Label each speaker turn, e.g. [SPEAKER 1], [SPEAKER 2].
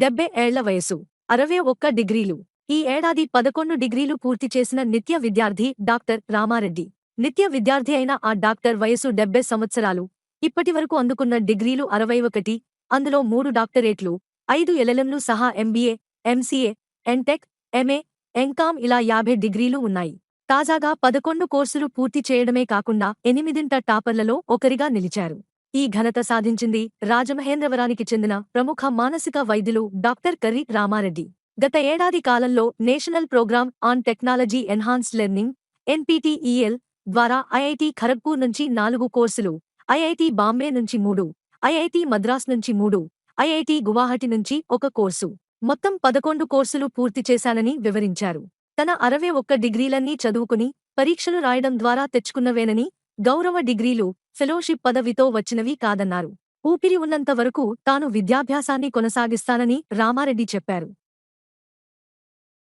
[SPEAKER 1] డెబ్బై ఏళ్ళ వయసు అరవై ఒక్క డిగ్రీలు. ఈ ఏడాది పదకొండు డిగ్రీలు పూర్తి చేసిన నిత్య విద్యార్థి డాక్టర్ రామారెడ్డి. నిత్య విద్యార్థి అయిన ఆ డాక్టర్ వయసు డెబ్బై సంవత్సరాలు. ఇప్పటివరకు అందుకున్న డిగ్రీలు అరవై ఒకటి అందులో మూడు డాక్టరేట్లు ఐదు ఎల్ఎల్ఎంలు సహా MBA MCA MTech MA MCom ఇలా యాభై డిగ్రీలు ఉన్నాయి. తాజాగా పదకొండు కోర్సులు పూర్తి చేయడమే కాకుండా ఎనిమిదింట టాపర్లలో ఒకరిగా నిలిచారు. ఈ ఘనత సాధించింది రాజమహేంద్రవరానికి చెందిన ప్రముఖ మానసిక వైద్యులు డాక్టర్ కర్రి రామారెడ్డి. గత ఏడాది కాలంలో national programme on technology enhanced learning NPTEL ద్వారా ఐఐటి ఖరగ్పూర్ నుంచి నాలుగు కోర్సులు ఐఐటి బాంబే నుంచి మూడు ఐఐటి మద్రాస్ నుంచి మూడు ఐఐటి గువాహటి నుంచి ఒక కోర్సు మొత్తం పదకొండు కోర్సులు పూర్తి చేశానని వివరించారు. తన అరవై ఒక్క డిగ్రీలన్నీ చదువుకుని పరీక్షలు రాయడం ద్వారా తెచ్చుకున్నవేనని గౌరవ డిగ్రీలు ఫెలోషిప్ పదవితో వచ్చినవి కాదన్నారు. ఊపిరి ఉన్నంత వరకు తాను విద్యాభ్యాసాన్ని కొనసాగిస్తానని రామారెడ్డి చెప్పారు.